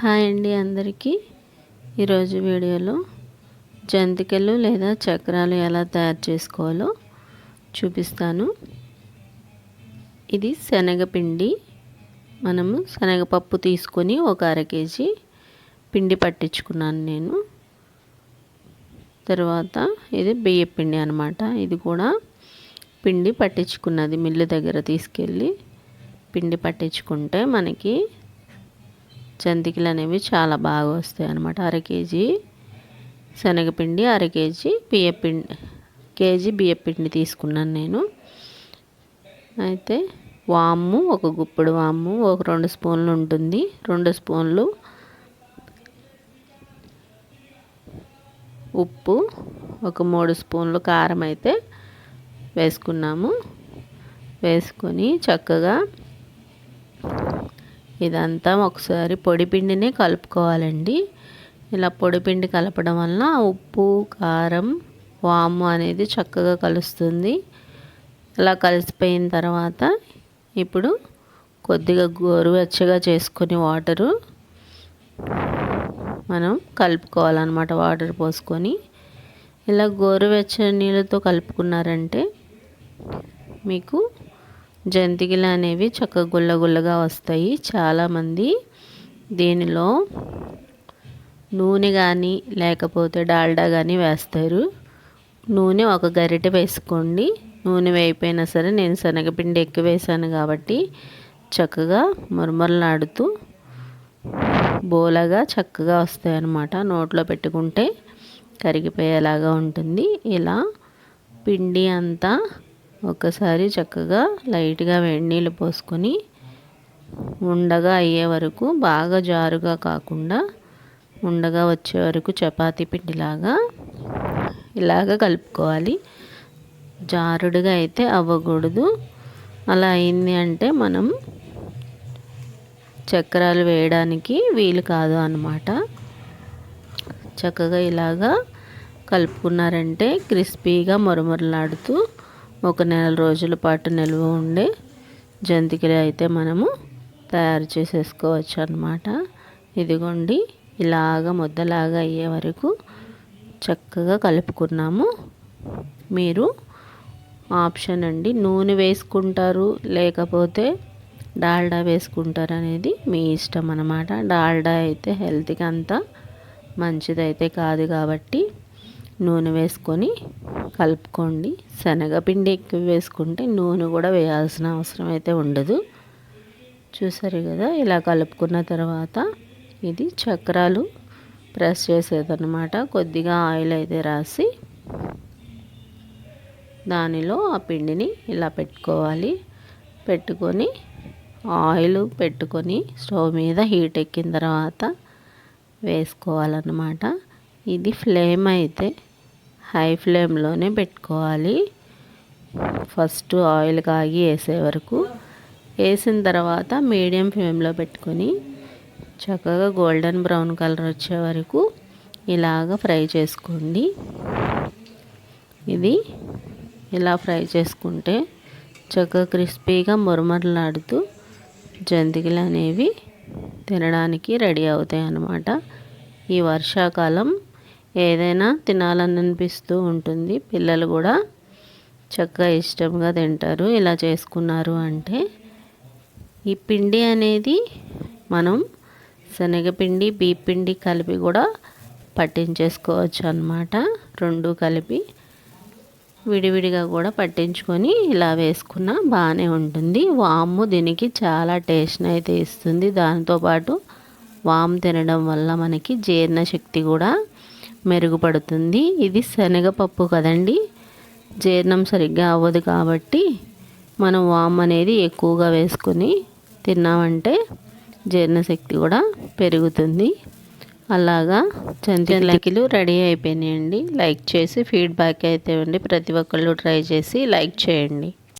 Hi అండి అందరికీ. ఈరోజు వీడియోలో జంతికలు లేదా చక్రాలు ఎలా తయారు చేసుకోవాలో చూపిస్తాను. ఇది శనగపిండి. మనము శనగపప్పు తీసుకొని ఒక అర కేజీ పిండి పట్టించుకున్నాను నేను. తర్వాత ఇది బియ్య పిండి అనమాట ఇది కూడా పిండి పట్టించుకున్నది. మిల్లు దగ్గర తీసుకెళ్ళి పిండి పట్టించుకుంటే మనకి జంతికలు అనేవి చాలా బాగా వస్తాయి అనమాట అర కేజీ శనగపిండి అర కేజీ బియ్యపిండి కేజీ బియ్యపిండి తీసుకున్నాను నేను. అయితే వాము ఒక గుప్పుడు వాము ఒక రెండు స్పూన్లు ఉంటుంది. రెండు స్పూన్లు ఉప్పు ఒక మూడు స్పూన్లు కారం అయితే వేసుకున్నాము. వేసుకొని చక్కగా ఇదంతా ఒకసారి పొడిపిండినే కలుపుకోవాలండి. ఇలా పొడిపిండి కలపడం వలన ఉప్పు కారం వాము అనేది చక్కగా కలుస్తుంది. అలా కలిసిపోయిన తర్వాత ఇప్పుడు కొద్దిగా గోరువెచ్చగా చేసుకుని వాటరు మనం కలుపుకోవాలన్నమాట వాటర్ పోసుకొని. ఇలా గోరువెచ్చని నీళ్ళతో కలుపుకున్నారంటే మీకు జంతికలు అనేవి చక్కగా గుల్లగుల్లగా వస్తాయి. చాలామంది దీనిలో నూనె కానీ లేకపోతే డాల్డా కానీ వేస్తారు. నూనె ఒక గరిటె వేసుకోండి. నూనె వేయిపోయినా సరే నేను శనగపిండి ఎక్కువ వేసాను కాబట్టి చక్కగా మురమరలాడుతూ బోలగా చక్కగా వస్తాయి అన్నమాట. నోట్లో పెట్టుకుంటే కరిగిపోయేలాగా ఉంటుంది. ఇలా పిండి అంతా ఒకసారి చక్కగా లైట్గా వేడి నీళ్ళు పోసుకొని ఉండగా అయ్యే వరకు బాగా జారుగా కాకుండా ఉండగా వచ్చే వరకు చపాతీ పిండిలాగా ఇలాగ కలుపుకోవాలి. జారుడుగా అయితే అవ్వకూడదు. అలా అయింది అంటే మనం చక్రాలు వేయడానికి వీలు కాదు అన్నమాట. చక్కగా ఇలాగా కలుపుకున్నారంటే క్రిస్పీగా మొరమొరలాడుతూ ఒక నెల రోజుల పాటు నిల్వ ఉండే జంతికలు అయితే మనము తయారు చేసేసుకోవచ్చు అనమాట ఇదిగోండి ఇలాగ ముద్దలాగా అయ్యే వరకు చక్కగా కలుపుకున్నాము. మీరు ఆప్షన్ అండి నూనె వేసుకుంటారు లేకపోతే డాల్డా వేసుకుంటారు అనేది మీ ఇష్టం అనమాట డాల్డా అయితే హెల్త్కి అంత మంచిదైతే కాదు కాబట్టి నూనె వేసుకొని కలుపుకోండి. శనగపిండి ఎక్కువ వేసుకుంటే నూనె కూడా వేయాల్సిన అవసరం అయితే ఉండదు. చూసారు కదా ఇలా కలుపుకున్న తర్వాత ఇది చక్రాలు ప్రెస్ చేసేదన్నమాట. కొద్దిగా ఆయిల్ అయితే రాసి దానిలో ఆ పిండిని ఇలా పెట్టుకోవాలి. పెట్టుకొని ఆయిల్ పెట్టుకొని స్టవ్ మీద హీట్ ఎక్కిన తర్వాత వేసుకోవాలన్నమాట. ఇది ఫ్లేమ్ అయితే హై ఫ్లేమ్లోనే పెట్టుకోవాలి. ఫస్ట్ ఆయిల్ కాగి వేసే వరకు. వేసిన తర్వాత మీడియం ఫ్లేమ్లో పెట్టుకొని చక్కగా గోల్డెన్ బ్రౌన్ కలర్ వచ్చే వరకు ఇలాగ ఫ్రై చేసుకోండి. ఇది ఇలా ఫ్రై చేసుకుంటే చక్కగా క్రిస్పీగా మురమరలాడుతూ జంతికలు అనేవి తినడానికి రెడీ అవుతాయి అన్నమాట ఈ వర్షాకాలం ఏదైనా తినాలని అనిపిస్తూ ఉంటుంది. పిల్లలు కూడా చక్కగా ఇష్టంగా తింటారు. ఇలా చేసుకున్నారు అంటే ఈ పిండి అనేది మనం శనగపిండి పిండి కలిపి కూడా పట్టించేసుకోవచ్చు అనమాట రెండు కలిపి విడివిడిగా కూడా పట్టించుకొని ఇలా వేసుకున్న బాగానే ఉంటుంది. వాము దీనికి చాలా టేస్ట్ అయితే ఇస్తుంది. దాంతోపాటు వాము తినడం వల్ల మనకి జీర్ణశక్తి కూడా మెరుగుపడుతుంది. ఇది శనగపప్పు కదండి. జీర్ణం సరిగ్గా అవ్వదు కాబట్టి మనం వామ్ అనేది ఎక్కువగా వేసుకొని తిన్నామంటే జీర్ణశక్తి కూడా పెరుగుతుంది. అలాగా చంతిలకిలు రెడీ అయిపోయినాయండి. లైక్ చేసి ఫీడ్బ్యాక్ అయితే ఇవ్వండి ప్రతి ఒక్కళ్ళు ట్రై చేసి లైక్ చేయండి.